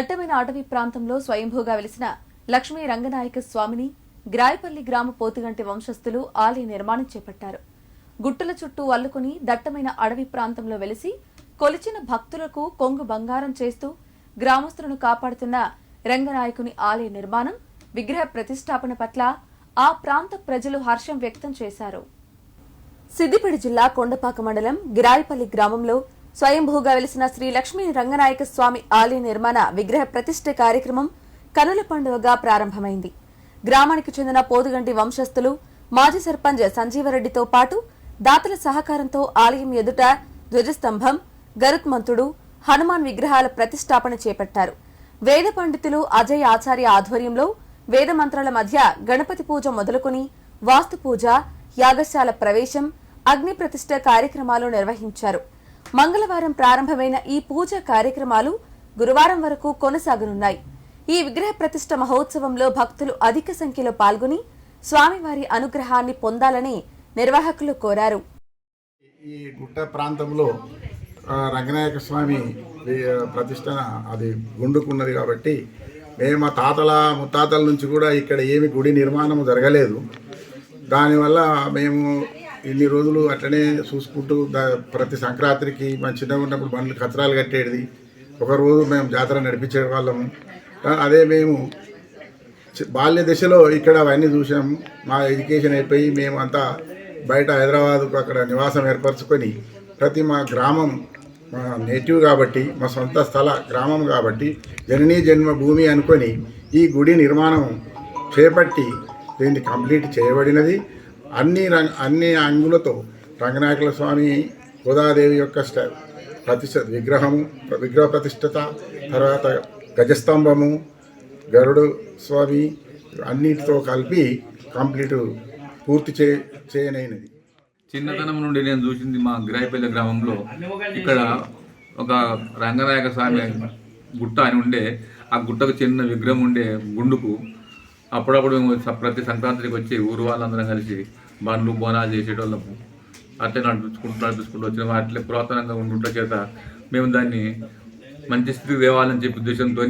దట్టమైన అటవీ ప్రాంతంలో స్వయంభూగా వెలిసిన లక్ష్మీ రంగనాయక స్వామిని గ్రాయపల్లి గ్రామ పోతుగంటి వంశస్థులు ఆలయ నిర్మాణం చేపట్టారు. గుట్టుల చుట్టూ అల్లుకుని దట్టమైన అడవి ప్రాంతంలో వెలిసి కొలిచిన భక్తులకు కొంగు బంగారం చేస్తూ గ్రామస్తులను కాపాడుతున్న రంగనాయకుని ఆలయ నిర్మాణం విగ్రహ ప్రతిష్టాపన పట్ల ఆ ప్రాంత ప్రజలు హర్షం వ్యక్తం చేశారు. సిద్దిపేట జిల్లా కొండపాక మండలం గిరాయిపల్లి గ్రామంలో స్వయంభూగా వెలిసిన శ్రీ లక్ష్మీ రంగనాయక స్వామి ఆలయ నిర్మాణ విగ్రహ ప్రతిష్ఠ కార్యక్రమం కనుల పండుగగా ప్రారంభమైంది. గ్రామానికి చెందిన పోదుగంటి వంశస్థులు మాజీ సర్పంచ్ సంజీవరెడ్డితో పాటు దాతల సహకారంతో ఆలయం ఎదుట ధ్వజస్తంభం గరుత్మంతుడు హనుమాన్ విగ్రహాల ప్రతిష్టాపన చేపట్టారు. వేద పండితులు అజయ్ ఆచార్య ఆధ్వర్యంలో వేద మంత్రాల మధ్య గణపతి పూజ మొదలుకొని వాస్తు పూజ యాగశాల ప్రవేశం అగ్ని ప్రతిష్ఠ కార్యక్రమాలు నిర్వహించారు. మంగళవారం ప్రారంభమైన ఈ పూజ కార్యక్రమాలు గురువారం వరకు కొనసాగనున్నాయి. ఈ విగ్రహ ప్రతిష్ట మహోత్సవంలో భక్తులు అధిక సంఖ్యలో పాల్గొని స్వామివారి అనుగ్రహాన్ని పొందాలని నిర్వాహకులు కోరారు. ఈ గుట్ట ప్రాంతంలో రంగనాయక స్వామి ప్రతిష్ట ప్రతిష్టన అది గుండుకున్నది కాబట్టి మేము మా తాతల ముత్తాతల నుంచి కూడా ఇక్కడ ఏమి గుడి నిర్మాణం జరగలేదు. దానివల్ల మేము ఇన్ని రోజులు అట్లనే చూసుకుంటూ ప్రతి సంక్రాంతికి మా చిన్నగా ఉన్నప్పుడు బండ్లు కచరాలు కట్టేది. ఒకరోజు మేము జాతర నడిపించే వాళ్ళము. అదే మేము బాల్య దశలో ఇక్కడ అవన్నీ చూసాము మా ఎడ్యుకేషన్ అయిపోయి మేము అంతా బయట హైదరాబాద్కు అక్కడ నివాసం ఏర్పరచుకొని ప్రతి మా గ్రామం మా నేటివ్ కాబట్టి మా సొంత స్థల గ్రామం కాబట్టి జననీ జన్మ భూమి అనుకొని ఈ గుడి నిర్మాణం చేపట్టి దీన్ని కంప్లీట్ చేయబడినది. అన్ని రంగ అన్ని అంగులతో రంగనాయకుల స్వామి గోదాదేవి యొక్క స్ట ప్రతిష్ట విగ్రహము విగ్రహ ప్రతిష్టత తర్వాత గజస్తంభము గరుడు స్వామి అన్నిటితో కలిపి కంప్లీట్ పూర్తి చే చేయనైనది. చిన్నతనం నుండి నేను చూసింది మా గిరాయిపల్లి గ్రామంలో ఇక్కడ ఒక రంగనాయక స్వామి గుట్ట అని ఉండే ఆ గుట్టకు చిన్న విగ్రహం ఉండే గుండుకు అప్పుడప్పుడు మేము ప్రతి సంక్రాంతికి వచ్చి ఊరు వాళ్ళందరం కలిసి బండ్లు బోనాలు చేసేటోళ్ళము. అట్లే నడిపించుకుంటూ నడిపించుకుంటూ వచ్చిన అట్లే పురాతనంగా ఉండుట చేత మేము దాన్ని మంచి స్థితికి తేవాలని చెప్పి ఉద్దేశంతో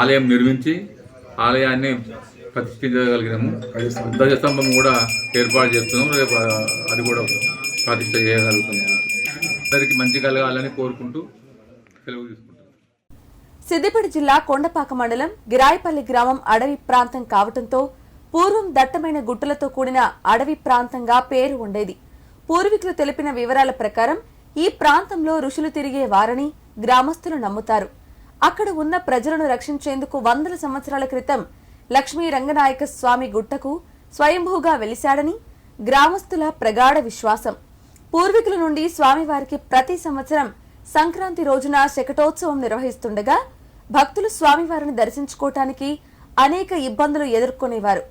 ఆలయం నిర్మించి ఆలయాన్ని ప్రతిష్ఠించగలిగినాము. ధ్వజస్తంభం కూడా ఏర్పాటు చేస్తున్నాం రేపు అది కూడా ప్రతిష్ట చేయగలుగుతున్నాము. అందరికీ మంచి కలగాలని కోరుకుంటూ సెలవు తీసుకుంటాం సిద్దిపేట జిల్లా కొండపాక మండలం గిరాయిపల్లి గ్రామం అడవి ప్రాంతం కావటంతో పూర్వం దట్టమైన గుట్టలతో కూడిన అడవి ప్రాంతంగా పేరు ఉండేది. పూర్వీకులు తెలిపిన వివరాల ప్రకారం ఈ ప్రాంతంలో ఋషులు తిరిగే వారని గ్రామస్తులు నమ్ముతారు. అక్కడ ఉన్న ప్రజలను రక్షించేందుకు వందల సంవత్సరాల క్రితం లక్ష్మీ రంగనాయక స్వామి గుట్టకు స్వయంభూగా వెలిశాడని గ్రామస్తుల ప్రగాఢ విశ్వాసం. పూర్వీకుల నుండి స్వామివారికి ప్రతి సంవత్సరం సంక్రాంతి రోజున శకటోత్సవం నిర్వహిస్తుండగా భక్తులు స్వామివారిని దర్శించుకోవటానికి అనేక ఇబ్బందులు ఎదుర్కొనేవారు.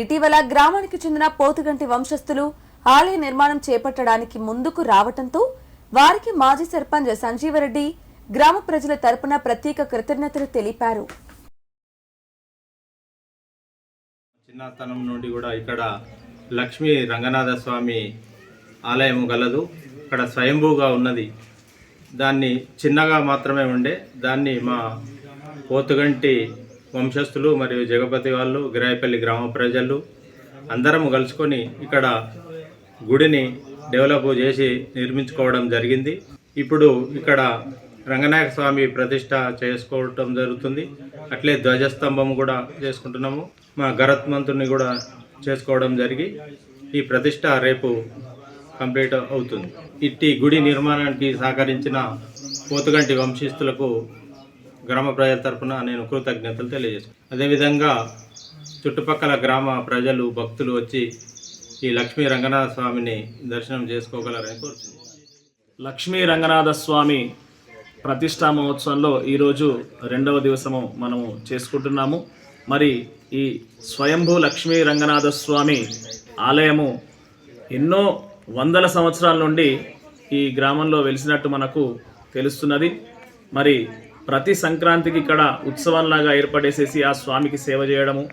ఇటీవల గ్రామానికి చెందిన పోతుగంటి వంశస్థులు ఆలయ నిర్మాణం చేపట్టడానికి ముందుకు రావటంతో వారికి మాజీ సర్పంచ్ సంజీవరెడ్డి గ్రామ ప్రజల తరపున ప్రత్యేక కృతజ్ఞతలు తెలిపారు. చిన్నతనం నుండి కూడా ఇక్కడ లక్ష్మీ రంగనాథ స్వామి ఆలయం గలదు. ఇక్కడ స్వయంభూగా ఉన్నది. దాన్ని చిన్నగా మాత్రమే ఉండే దాన్ని మా పోతుగంటి వంశస్థులు మరియు జగపతి వాళ్ళు గిరాయపల్లి గ్రామ ప్రజలు అందరము కలుసుకొని ఇక్కడ గుడిని డెవలప్ చేసి నిర్మించుకోవడం జరిగింది. ఇప్పుడు ఇక్కడ రంగనాయక స్వామి ప్రతిష్ట చేసుకోవటం జరుగుతుంది. అట్లే ధ్వజస్తంభం కూడా చేసుకుంటున్నాము. మా గరత్మంతుని కూడా చేసుకోవడం జరిగి ఈ ప్రతిష్ట రేపు కంప్లీట్ అవుతుంది. ఇట్టి గుడి నిర్మాణానికి సహకరించిన పోతుగంటి వంశస్థులకు గ్రామ ప్రజల తరఫున నేను కృతజ్ఞతలు తెలియజేస్తాను అదేవిధంగా చుట్టుపక్కల గ్రామ ప్రజలు భక్తులు వచ్చి ఈ లక్ష్మీ రంగనాథ స్వామిని దర్శనం చేసుకోగలరని కోరుతున్నాను లక్ష్మీ రంగనాథ స్వామి ప్రతిష్టా మహోత్సవంలో ఈరోజు రెండవ దివసము మనము చేసుకుంటున్నాము. మరి ఈ స్వయంభూ లక్ష్మీ రంగనాథ స్వామి ఆలయము ఎన్నో వందల సంవత్సరాల నుండి ఈ గ్రామంలో వెలిసినట్టు మనకు తెలుస్తున్నది. మరి ప్రతి సంక్రాంతికి ఇక్కడ ఉత్సవంలాగా ఏర్పడేసేసి ఆ స్వామికి సేవ చేయడము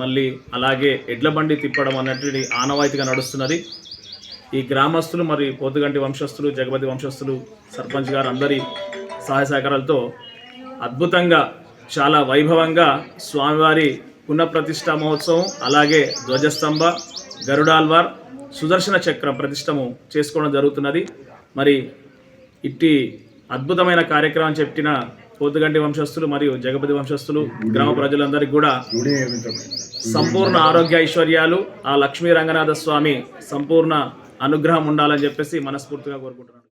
మళ్ళీ అలాగే ఎడ్ల బండి తిప్పడం అన్నటువంటి ఆనవాయితీగా నడుస్తున్నది. ఈ గ్రామస్తులు మరి పోతుగంటి వంశస్థులు జగపతి వంశస్థులు సర్పంచ్ గారు అందరి సహాయ సహకారాలతో అద్భుతంగా చాలా వైభవంగా స్వామివారి పునఃప్రతిష్ఠా మహోత్సవం అలాగే ధ్వజస్తంభ గరుడాల్వార్ సుదర్శన చక్ర ప్రతిష్టము చేసుకోవడం జరుగుతున్నది. మరి ఇట్టి అద్భుతమైన కార్యక్రమం చెప్పిన పోతుగంటి వంశస్థులు మరియు జగపతి వంశస్థులు గ్రామ ప్రజలందరికీ కూడా సంపూర్ణ ఆరోగ్య ఐశ్వర్యాలు ఆ లక్ష్మీ రంగనాథ స్వామి సంపూర్ణ అనుగ్రహం ఉండాలని చెప్పేసి మనస్ఫూర్తిగా కోరుకుంటున్నాను.